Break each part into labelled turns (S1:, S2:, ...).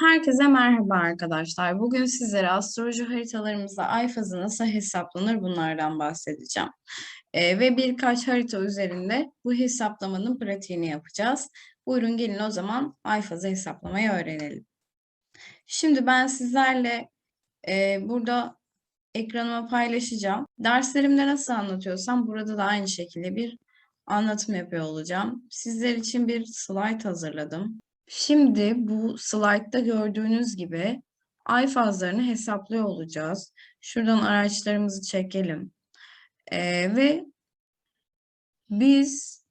S1: Herkese merhaba arkadaşlar. Bugün sizlere astroloji haritalarımızda ay fazı nasıl hesaplanır bunlardan bahsedeceğim. Ee, ve birkaç harita üzerinde bu hesaplamanın pratiğini yapacağız. Buyurun gelin o zaman ay fazı hesaplamayı öğrenelim. Şimdi ben sizlerle e, burada ekranıma paylaşacağım. Derslerimde nasıl anlatıyorsam burada da aynı şekilde bir anlatım yapıyor olacağım. Sizler için bir slide hazırladım. Şimdi bu slaytta gördüğünüz gibi ay fazlarını hesaplıyor olacağız. Şuradan araçlarımızı çekelim. Ee, ve biz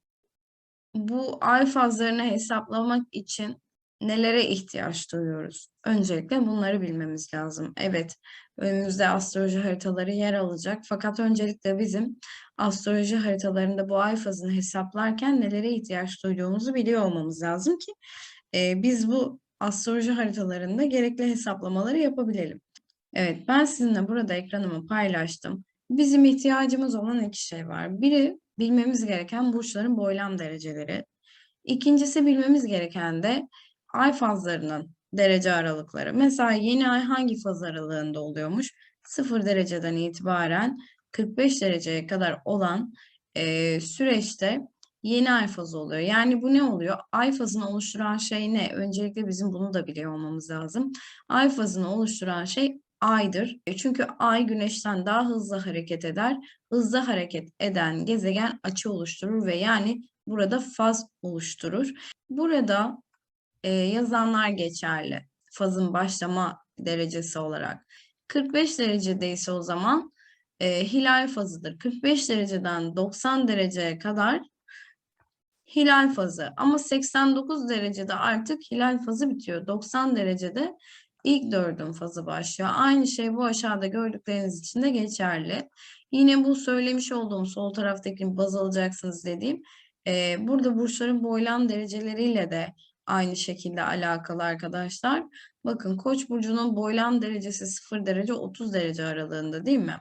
S1: bu ay fazlarını hesaplamak için nelere ihtiyaç duyuyoruz? Öncelikle bunları bilmemiz lazım. Evet, önümüzde astroloji haritaları yer alacak. Fakat öncelikle bizim astroloji haritalarında bu ay fazını hesaplarken nelere ihtiyaç duyduğumuzu biliyor olmamız lazım ki e, biz bu astroloji haritalarında gerekli hesaplamaları yapabilelim. Evet, ben sizinle burada ekranımı paylaştım. Bizim ihtiyacımız olan iki şey var. Biri bilmemiz gereken burçların boylam dereceleri. İkincisi bilmemiz gereken de ay fazlarının derece aralıkları. Mesela yeni ay hangi faz aralığında oluyormuş? 0 dereceden itibaren 45 dereceye kadar olan e, süreçte yeni ay fazı oluyor. Yani bu ne oluyor? Ay fazını oluşturan şey ne? Öncelikle bizim bunu da biliyor olmamız lazım. Ay fazını oluşturan şey aydır. E, çünkü ay güneşten daha hızlı hareket eder. Hızlı hareket eden gezegen açı oluşturur ve yani burada faz oluşturur. Burada e, yazanlar geçerli. Fazın başlama derecesi olarak. 45 derecedeyse o zaman e, hilal fazıdır. 45 dereceden 90 dereceye kadar hilal fazı. Ama 89 derecede artık hilal fazı bitiyor. 90 derecede ilk dördün fazı başlıyor. Aynı şey bu aşağıda gördükleriniz için de geçerli. Yine bu söylemiş olduğum sol taraftaki baz alacaksınız dediğim e, burada burçların boylam dereceleriyle de aynı şekilde alakalı arkadaşlar. Bakın Koç burcunun boylam derecesi 0 derece 30 derece aralığında değil mi?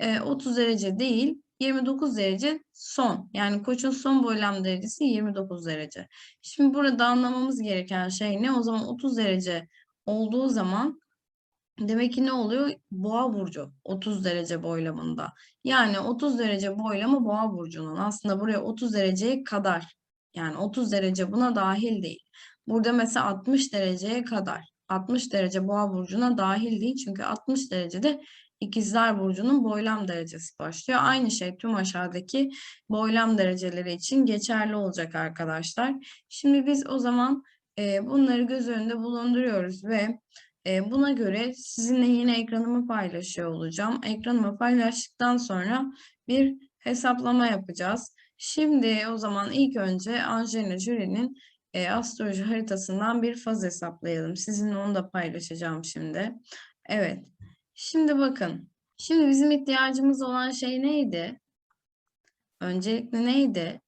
S1: E, 30 derece değil 29 derece son. Yani koçun son boylam derecesi 29 derece. Şimdi burada anlamamız gereken şey ne? O zaman 30 derece olduğu zaman demek ki ne oluyor? Boğa burcu 30 derece boylamında. Yani 30 derece boylamı boğa burcunun. Aslında buraya 30 dereceye kadar. Yani 30 derece buna dahil değil. Burada mesela 60 dereceye kadar. 60 derece boğa burcuna dahil değil. Çünkü 60 derecede İkizler Burcu'nun boylam derecesi başlıyor. Aynı şey tüm aşağıdaki boylam dereceleri için geçerli olacak arkadaşlar. Şimdi biz o zaman e, bunları göz önünde bulunduruyoruz ve e, buna göre sizinle yine ekranımı paylaşıyor olacağım. Ekranımı paylaştıktan sonra bir hesaplama yapacağız. Şimdi o zaman ilk önce Angelina Jolie'nin e, astroloji haritasından bir faz hesaplayalım. Sizinle onu da paylaşacağım şimdi. Evet. Şimdi bakın. Şimdi bizim ihtiyacımız olan şey neydi? Öncelikle neydi?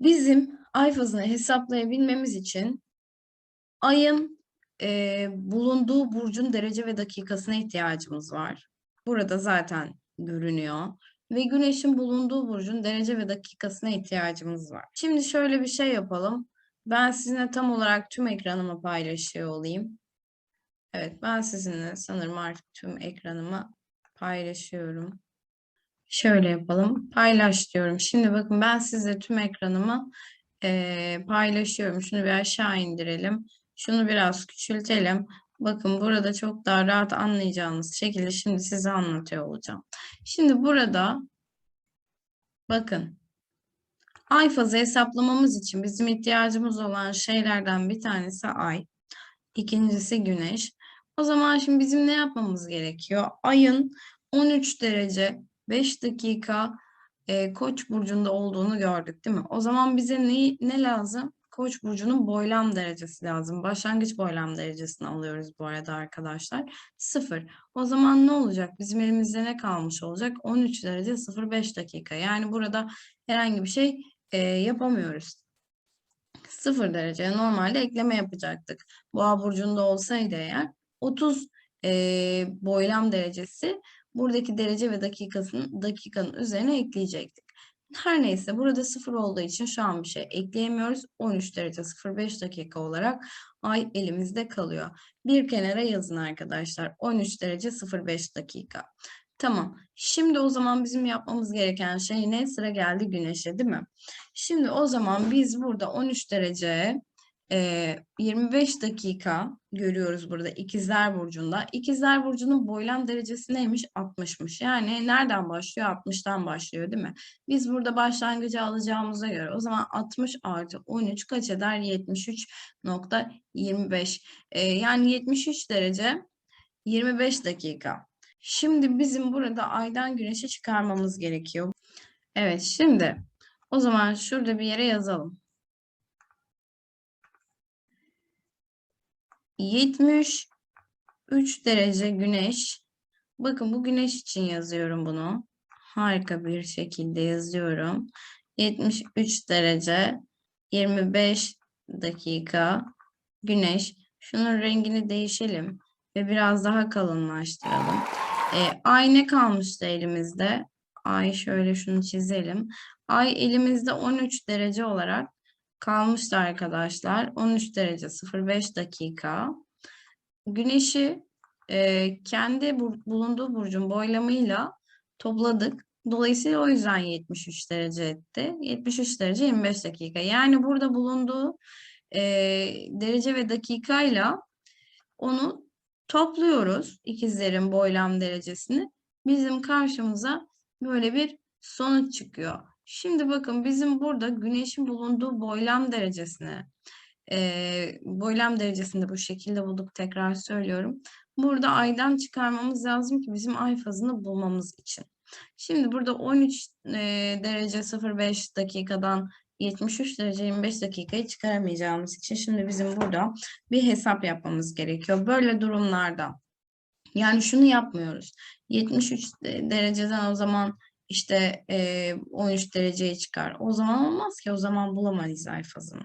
S1: Bizim ay fazını hesaplayabilmemiz için ayın e, bulunduğu burcun derece ve dakikasına ihtiyacımız var. Burada zaten görünüyor. Ve güneşin bulunduğu burcun derece ve dakikasına ihtiyacımız var. Şimdi şöyle bir şey yapalım. Ben sizinle tam olarak tüm ekranımı paylaşıyor olayım. Evet, ben sizinle sanırım artık tüm ekranımı paylaşıyorum. Şöyle yapalım. Paylaş diyorum. Şimdi bakın ben size tüm ekranımı e, paylaşıyorum. Şunu bir aşağı indirelim. Şunu biraz küçültelim. Bakın burada çok daha rahat anlayacağınız şekilde şimdi size anlatıyor olacağım. Şimdi burada bakın ay fazı hesaplamamız için bizim ihtiyacımız olan şeylerden bir tanesi ay. İkincisi güneş. O zaman şimdi bizim ne yapmamız gerekiyor? Ayın 13 derece 5 dakika e, Koç burcunda olduğunu gördük değil mi? O zaman bize ne, ne lazım? Koç burcunun boylam derecesi lazım. Başlangıç boylam derecesini alıyoruz bu arada arkadaşlar. 0. O zaman ne olacak? Bizim elimizde ne kalmış olacak? 13 derece 05 dakika. Yani burada herhangi bir şey e, yapamıyoruz. 0 derece normalde ekleme yapacaktık. Boğa burcunda olsaydı eğer 30 e, boylam derecesi buradaki derece ve dakikasının dakikanın üzerine ekleyecektik. Her neyse burada sıfır olduğu için şu an bir şey ekleyemiyoruz. 13 derece 05 dakika olarak ay elimizde kalıyor. Bir kenara yazın arkadaşlar. 13 derece 05 dakika. Tamam. Şimdi o zaman bizim yapmamız gereken şey ne? Sıra geldi güneşe değil mi? Şimdi o zaman biz burada 13 derece e, 25 dakika görüyoruz burada İkizler Burcu'nda. İkizler Burcu'nun boylam derecesi neymiş? 60'mış. Yani nereden başlıyor? 60'tan başlıyor değil mi? Biz burada başlangıcı alacağımıza göre o zaman 60 artı 13 kaç eder? 73.25. E, yani 73 derece 25 dakika. Şimdi bizim burada aydan güneşe çıkarmamız gerekiyor. Evet şimdi o zaman şurada bir yere yazalım. 73 derece güneş. Bakın bu güneş için yazıyorum bunu. Harika bir şekilde yazıyorum. 73 derece 25 dakika güneş. Şunun rengini değişelim ve biraz daha kalınlaştıralım. E, ay ne kalmıştı elimizde? Ay şöyle şunu çizelim. Ay elimizde 13 derece olarak kalmıştı arkadaşlar. 13 derece 05 dakika. Güneşi e, kendi bulunduğu burcun boylamıyla topladık. Dolayısıyla o yüzden 73 derece etti. 73 derece 25 dakika. Yani burada bulunduğu e, derece ve dakikayla onu topluyoruz ikizlerin boylam derecesini. Bizim karşımıza böyle bir sonuç çıkıyor. Şimdi bakın bizim burada güneşin bulunduğu boylam derecesini e, boylam derecesini bu şekilde bulduk tekrar söylüyorum. Burada aydan çıkarmamız lazım ki bizim ay fazını bulmamız için. Şimdi burada 13 e, derece 05 dakikadan 73 derece 25 dakikayı çıkaramayacağımız için şimdi bizim burada bir hesap yapmamız gerekiyor. Böyle durumlarda yani şunu yapmıyoruz. 73 dereceden o zaman işte e, 13 dereceye çıkar. O zaman olmaz ki o zaman bulamayız ay fazını.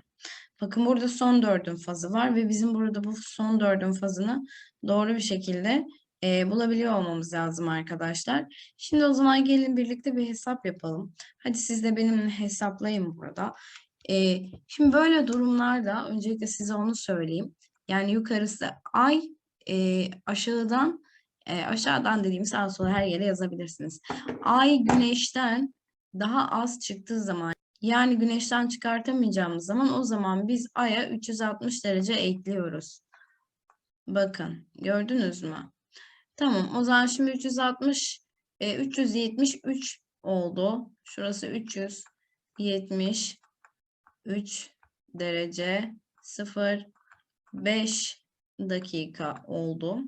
S1: Bakın burada son dördün fazı var ve bizim burada bu son dördün fazını doğru bir şekilde e, bulabiliyor olmamız lazım arkadaşlar. Şimdi o zaman gelin birlikte bir hesap yapalım. Hadi siz de benimle hesaplayın burada. E, şimdi böyle durumlarda öncelikle size onu söyleyeyim. Yani yukarısı ay e, aşağıdan e, aşağıdan dediğim sağa sola her yere yazabilirsiniz. Ay güneşten daha az çıktığı zaman yani güneşten çıkartamayacağımız zaman o zaman biz aya 360 derece ekliyoruz. Bakın gördünüz mü? Tamam o zaman şimdi 360 e, 373 oldu. Şurası 373 derece 0 5 dakika oldu.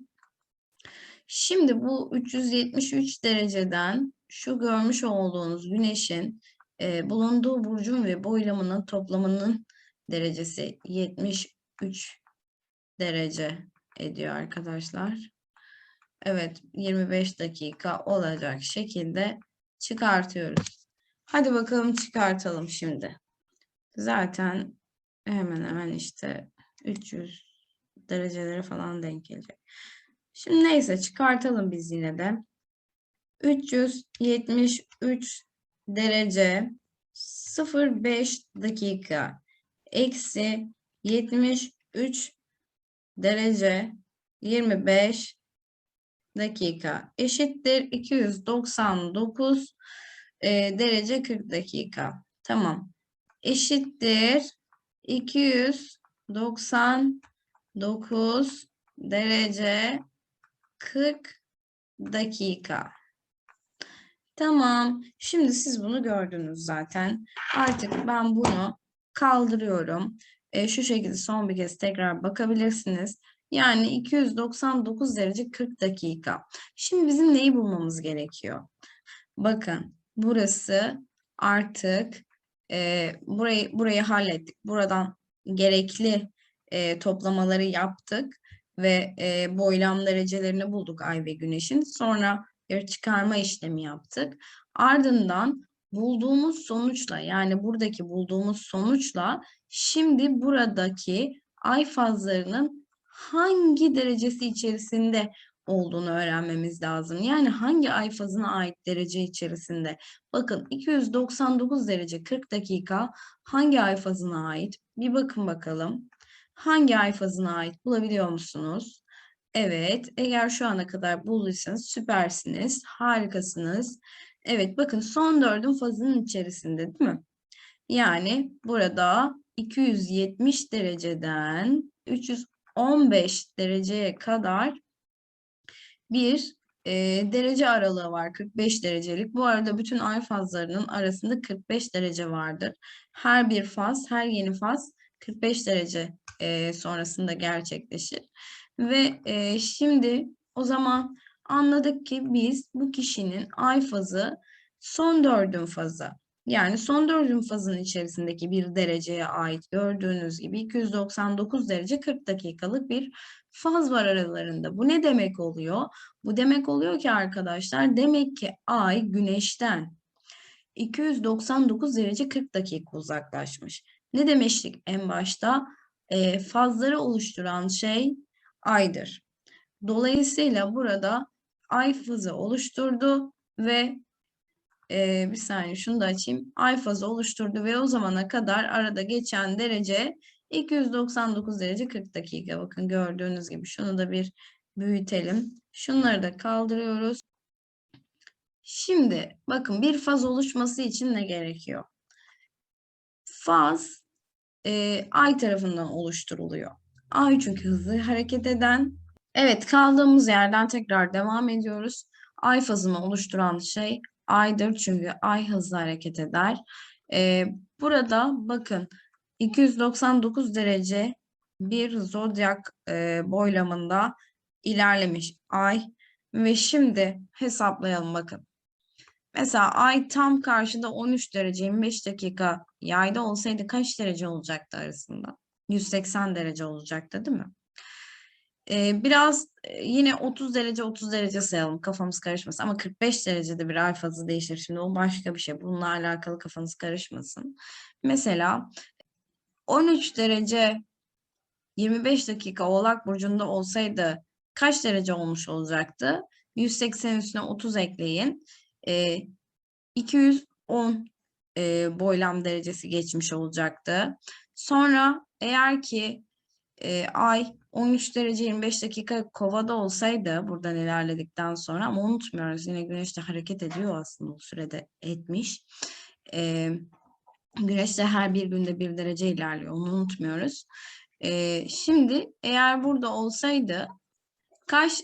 S1: Şimdi bu 373 dereceden şu görmüş olduğunuz güneşin e, bulunduğu burcun ve boylamının toplamının derecesi 73 derece ediyor arkadaşlar. Evet 25 dakika olacak şekilde çıkartıyoruz. Hadi bakalım çıkartalım şimdi. Zaten hemen hemen işte 300 derecelere falan denk gelecek. Şimdi neyse çıkartalım biz yine de. 373 derece 05 dakika eksi 73 derece 25 dakika eşittir 299 e, derece 40 dakika. Tamam. Eşittir 299 derece 40 dakika. Tamam. Şimdi siz bunu gördünüz zaten. Artık ben bunu kaldırıyorum. E, şu şekilde son bir kez tekrar bakabilirsiniz. Yani 299 derece 40 dakika. Şimdi bizim neyi bulmamız gerekiyor? Bakın burası artık e, burayı burayı hallettik. Buradan gerekli e, toplamaları yaptık ve e, boylam derecelerini bulduk ay ve güneşin. Sonra bir çıkarma işlemi yaptık. Ardından bulduğumuz sonuçla yani buradaki bulduğumuz sonuçla şimdi buradaki ay fazlarının hangi derecesi içerisinde olduğunu öğrenmemiz lazım. Yani hangi ay fazına ait derece içerisinde? Bakın 299 derece 40 dakika hangi ay fazına ait? Bir bakın bakalım. Hangi ay fazına ait bulabiliyor musunuz? Evet, eğer şu ana kadar bulduysanız süpersiniz, harikasınız. Evet, bakın son dördün fazının içerisinde değil mi? Yani burada 270 dereceden 315 dereceye kadar bir e, derece aralığı var 45 derecelik. Bu arada bütün ay fazlarının arasında 45 derece vardır. Her bir faz, her yeni faz 45 derece e, sonrasında gerçekleşir. Ve e, şimdi o zaman anladık ki biz bu kişinin ay fazı son dördün fazı. Yani son dördün fazının içerisindeki bir dereceye ait gördüğünüz gibi 299 derece 40 dakikalık bir faz var aralarında. Bu ne demek oluyor? Bu demek oluyor ki arkadaşlar demek ki ay güneşten 299 derece 40 dakika uzaklaşmış. Ne demiştik en başta? E, fazları oluşturan şey aydır. Dolayısıyla burada ay fazı oluşturdu ve e, bir saniye şunu da açayım. Ay fazı oluşturdu ve o zamana kadar arada geçen derece 299 derece 40 dakika. Bakın gördüğünüz gibi şunu da bir büyütelim. Şunları da kaldırıyoruz. Şimdi bakın bir faz oluşması için ne gerekiyor? Faz e, ay tarafından oluşturuluyor. Ay çünkü hızlı hareket eden. Evet kaldığımız yerden tekrar devam ediyoruz. Ay fazını oluşturan şey aydır çünkü ay hızlı hareket eder. E, burada bakın 299 derece bir zodyak e, boylamında ilerlemiş ay ve şimdi hesaplayalım bakın. Mesela ay tam karşıda 13 derece 25 dakika yayda olsaydı kaç derece olacaktı arasında? 180 derece olacaktı değil mi? Ee, biraz e, yine 30 derece 30 derece sayalım kafamız karışmasın ama 45 derecede bir ay fazı değişir. Şimdi o başka bir şey. Bununla alakalı kafanız karışmasın. Mesela 13 derece 25 dakika Oğlak Burcu'nda olsaydı kaç derece olmuş olacaktı? 180 üstüne 30 ekleyin. E, 210 e, boylam derecesi geçmiş olacaktı. Sonra eğer ki e, ay 13 derece 25 dakika kovada olsaydı buradan ilerledikten sonra ama unutmuyoruz yine güneş de hareket ediyor aslında o sürede etmiş. E, güneş de her bir günde bir derece ilerliyor onu unutmuyoruz. E, şimdi eğer burada olsaydı kaç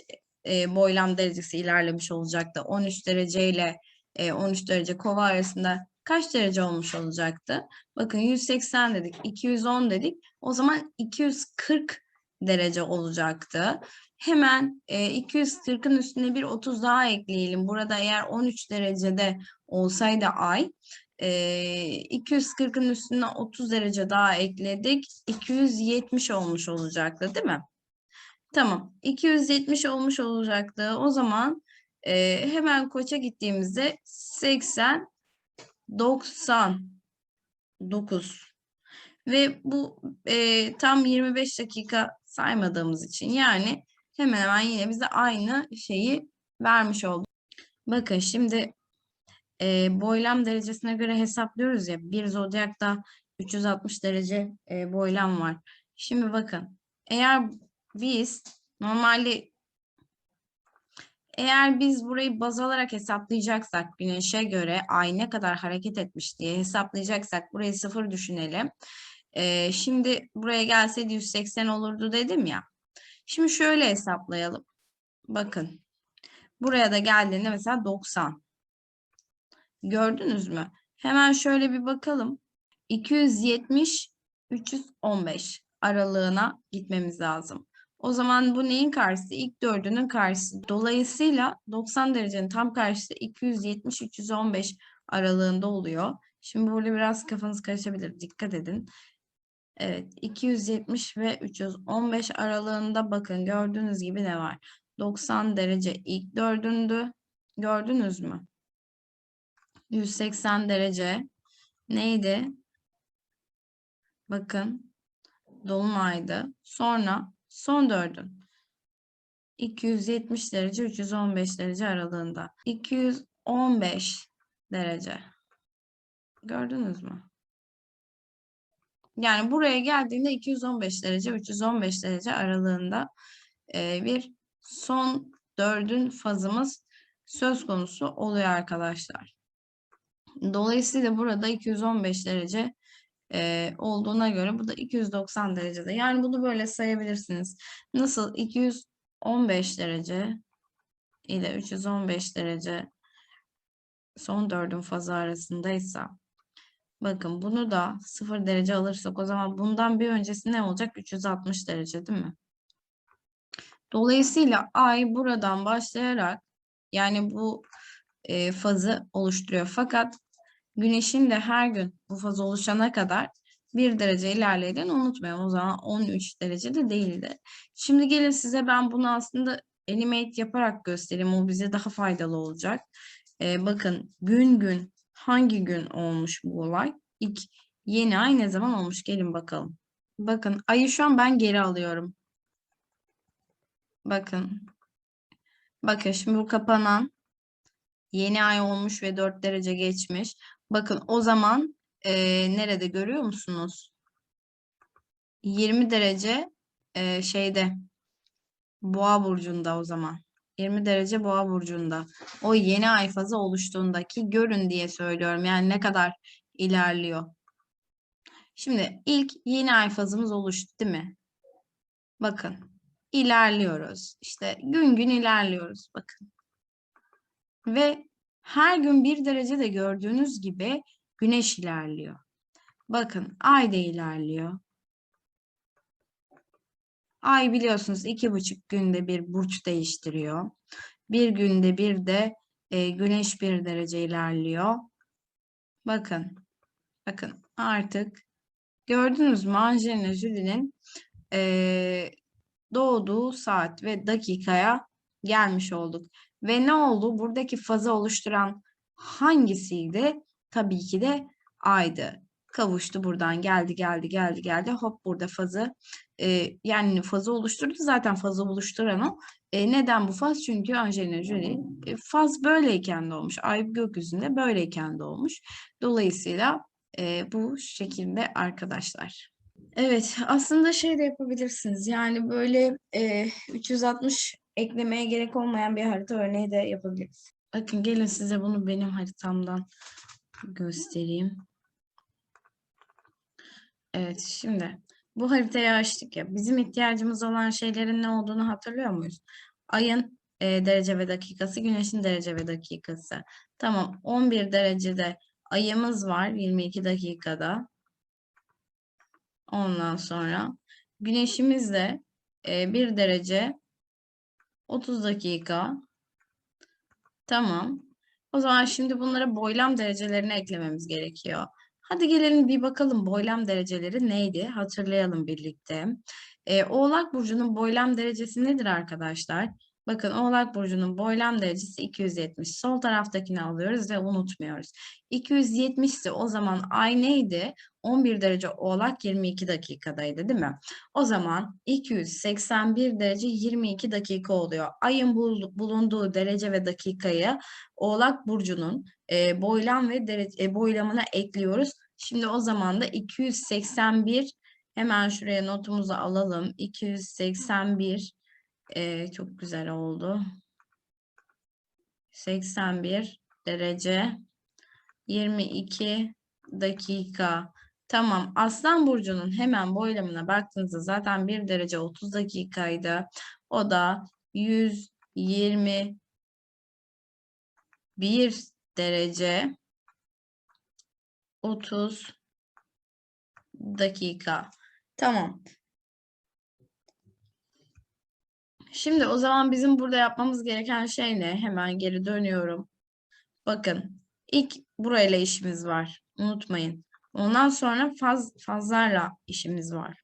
S1: e, boylam derecesi ilerlemiş olacaktı? 13 derece ile e, 13 derece kova arasında kaç derece olmuş olacaktı? Bakın 180 dedik, 210 dedik. O zaman 240 derece olacaktı. Hemen e, 240'ın üstüne bir 30 daha ekleyelim. Burada eğer 13 derecede olsaydı ay, e, 240'ın üstüne 30 derece daha ekledik. 270 olmuş olacaktı değil mi? Tamam. 270 olmuş olacaktı. O zaman e, hemen koça gittiğimizde 80 99 ve bu e, tam 25 dakika saymadığımız için yani hemen hemen yine bize aynı şeyi vermiş oldu. Bakın şimdi e, boylam derecesine göre hesaplıyoruz ya bir zodyakta 360 derece e, boylam var. Şimdi bakın eğer biz normalde eğer biz burayı baz alarak hesaplayacaksak güneşe göre ay ne kadar hareket etmiş diye hesaplayacaksak burayı sıfır düşünelim. Ee, şimdi buraya gelseydi 180 olurdu dedim ya. Şimdi şöyle hesaplayalım. Bakın. Buraya da geldiğinde mesela 90. Gördünüz mü? Hemen şöyle bir bakalım. 270 315 aralığına gitmemiz lazım. O zaman bu neyin karşısı? İlk dördünün karşısı. Dolayısıyla 90 derecenin tam karşısı 270-315 aralığında oluyor. Şimdi burada biraz kafanız karışabilir. Dikkat edin. Evet 270 ve 315 aralığında bakın gördüğünüz gibi ne var? 90 derece ilk dördündü. Gördünüz mü? 180 derece neydi? Bakın dolunaydı. Sonra son dördün. 270 derece 315 derece aralığında. 215 derece. Gördünüz mü? Yani buraya geldiğinde 215 derece 315 derece aralığında e, bir son dördün fazımız söz konusu oluyor arkadaşlar. Dolayısıyla burada 215 derece e, olduğuna göre bu da 290 derecede. Yani bunu böyle sayabilirsiniz. Nasıl 215 derece ile 315 derece son dördün fazı arasındaysa bakın bunu da 0 derece alırsak o zaman bundan bir öncesi ne olacak? 360 derece değil mi? Dolayısıyla ay buradan başlayarak yani bu e, fazı oluşturuyor. Fakat güneşin de her gün bu faz oluşana kadar bir derece ilerlediğini unutmayalım. O zaman 13 derecede değildi. Şimdi gelin size ben bunu aslında animate yaparak göstereyim. O bize daha faydalı olacak. E, bakın gün gün hangi gün olmuş bu olay? İlk yeni ay ne zaman olmuş? Gelin bakalım. Bakın ayı şu an ben geri alıyorum. Bakın. Bakın şimdi bu kapanan yeni ay olmuş ve 4 derece geçmiş. Bakın o zaman e, nerede görüyor musunuz? 20 derece e, şeyde Boğa burcunda o zaman. 20 derece Boğa burcunda. O yeni ay fazı oluştuğundaki görün diye söylüyorum. Yani ne kadar ilerliyor. Şimdi ilk yeni ay fazımız oluştu değil mi? Bakın ilerliyoruz. İşte gün gün ilerliyoruz bakın. Ve her gün bir derece de gördüğünüz gibi güneş ilerliyor. Bakın ay da ilerliyor. Ay biliyorsunuz iki buçuk günde bir burç değiştiriyor. Bir günde bir de e, güneş bir derece ilerliyor. Bakın, bakın artık gördünüz mü Angelina Jolie'nin e, doğduğu saat ve dakikaya gelmiş olduk. Ve ne oldu? Buradaki fazı oluşturan hangisiydi? Tabii ki de aydı. Kavuştu buradan geldi geldi geldi geldi hop burada fazı e, yani fazı oluşturdu zaten fazı oluşturan o. E, neden bu faz? Çünkü Angelina Jolie e, faz böyleyken doğmuş. Ay gökyüzünde böyleyken doğmuş. Dolayısıyla e, bu şekilde arkadaşlar. Evet, aslında şey de yapabilirsiniz. Yani böyle e, 360 eklemeye gerek olmayan bir harita örneği de yapabiliriz. Bakın gelin size bunu benim haritamdan göstereyim. Evet, şimdi bu haritayı açtık ya. Bizim ihtiyacımız olan şeylerin ne olduğunu hatırlıyor muyuz? Ayın e, derece ve dakikası, güneşin derece ve dakikası. Tamam, 11 derecede ayımız var 22 dakikada. Ondan sonra güneşimiz de e, 1 derece 30 dakika. Tamam. O zaman şimdi bunlara boylam derecelerini eklememiz gerekiyor. Hadi gelelim bir bakalım boylam dereceleri neydi? Hatırlayalım birlikte. Ee, Oğlak Burcu'nun boylam derecesi nedir arkadaşlar? Bakın Oğlak Burcu'nun boylam derecesi 270. Sol taraftakini alıyoruz ve unutmuyoruz. 270 ise o zaman ay neydi? 11 derece Oğlak 22 dakikadaydı değil mi? O zaman 281 derece 22 dakika oluyor. Ayın bulunduğu derece ve dakikayı Oğlak Burcu'nun e, boylam ve derece, boylamına ekliyoruz. Şimdi o zaman da 281 hemen şuraya notumuzu alalım. 281 e, çok güzel oldu. 81 derece 22 dakika. Tamam. Aslan Burcu'nun hemen boylamına baktığınızda zaten 1 derece 30 dakikaydı. O da 121 derece 30 dakika. Tamam. Şimdi o zaman bizim burada yapmamız gereken şey ne? Hemen geri dönüyorum. Bakın ilk burayla işimiz var. Unutmayın. Ondan sonra faz, fazlarla işimiz var.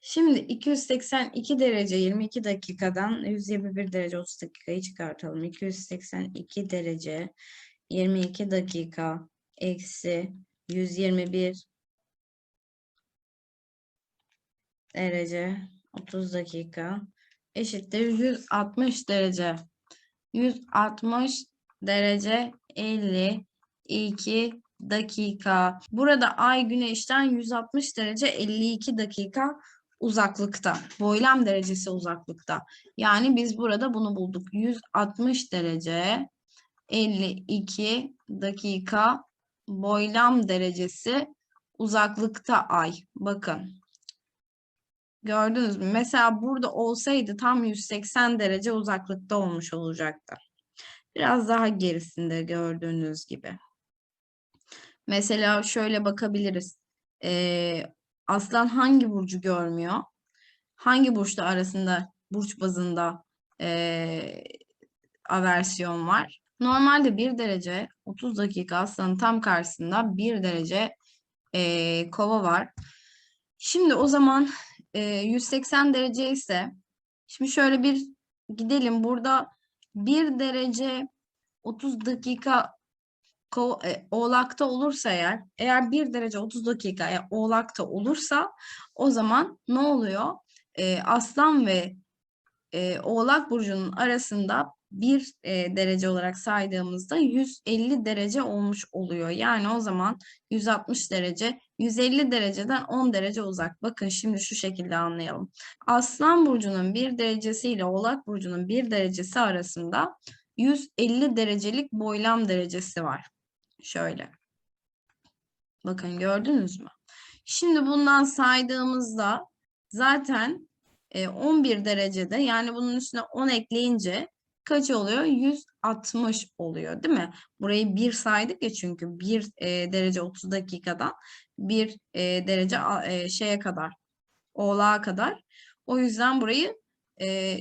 S1: Şimdi 282 derece 22 dakikadan 121 derece 30 dakikayı çıkartalım. 282 derece 22 dakika eksi 121 derece 30 dakika eşittir 160 derece. 160 derece 52 dakika. Burada ay güneşten 160 derece 52 dakika uzaklıkta. Boylam derecesi uzaklıkta. Yani biz burada bunu bulduk. 160 derece 52 dakika boylam derecesi uzaklıkta ay. Bakın. Gördünüz mü? Mesela burada olsaydı tam 180 derece uzaklıkta olmuş olacaktı. Biraz daha gerisinde gördüğünüz gibi. Mesela şöyle bakabiliriz. Ee, aslan hangi burcu görmüyor? Hangi burçla arasında burç bazında ee, aversiyon var? Normalde 1 derece 30 dakika aslanın tam karşısında 1 derece ee, kova var. Şimdi o zaman e, 180 derece ise şimdi şöyle bir gidelim. Burada 1 derece 30 dakika e, oğlakta olursa eğer eğer 1 derece 30 dakika e, oğlakta olursa o zaman ne oluyor? E, Aslan ve e, Oğlak burcunun arasında bir e, derece olarak saydığımızda 150 derece olmuş oluyor. Yani o zaman 160 derece 150 dereceden 10 derece uzak. Bakın şimdi şu şekilde anlayalım. Aslan burcunun bir derecesi ile Oğlak burcunun bir derecesi arasında 150 derecelik boylam derecesi var. Şöyle. Bakın gördünüz mü? Şimdi bundan saydığımızda zaten e, 11 derecede yani bunun üstüne 10 ekleyince kaç oluyor? 160 oluyor değil mi? Burayı 1 saydık ya çünkü 1 e, derece 30 dakikadan 1 e, derece e, şeye kadar oğlağa kadar. O yüzden burayı e,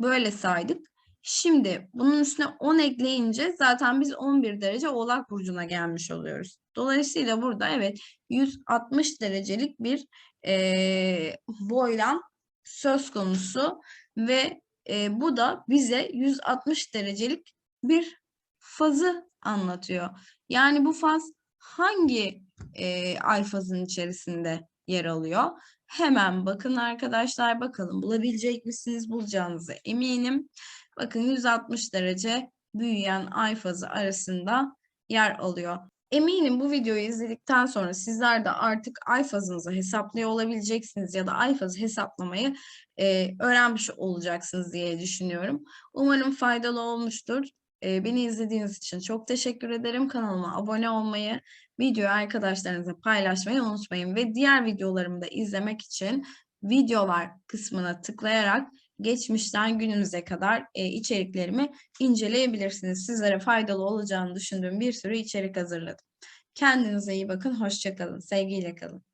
S1: böyle saydık. Şimdi bunun üstüne 10 ekleyince zaten biz 11 derece Oğlak Burcu'na gelmiş oluyoruz. Dolayısıyla burada evet 160 derecelik bir eee boylam söz konusu ve eee, bu da bize 160 derecelik bir fazı anlatıyor. Yani bu faz hangi eee ay fazının içerisinde yer alıyor? Hemen bakın arkadaşlar bakalım bulabilecek misiniz? Bulacağınıza eminim. Bakın 160 derece büyüyen ay fazı arasında yer alıyor. Eminim bu videoyu izledikten sonra sizler de artık ay fazınızı hesaplıyor olabileceksiniz ya da ay fazı hesaplamayı e, öğrenmiş olacaksınız diye düşünüyorum. Umarım faydalı olmuştur. E, beni izlediğiniz için çok teşekkür ederim. Kanalıma abone olmayı, videoyu arkadaşlarınızla paylaşmayı unutmayın ve diğer videolarımı da izlemek için videolar kısmına tıklayarak geçmişten günümüze kadar e, içeriklerimi inceleyebilirsiniz. Sizlere faydalı olacağını düşündüğüm bir sürü içerik hazırladım. Kendinize iyi bakın, hoşça kalın, sevgiyle kalın.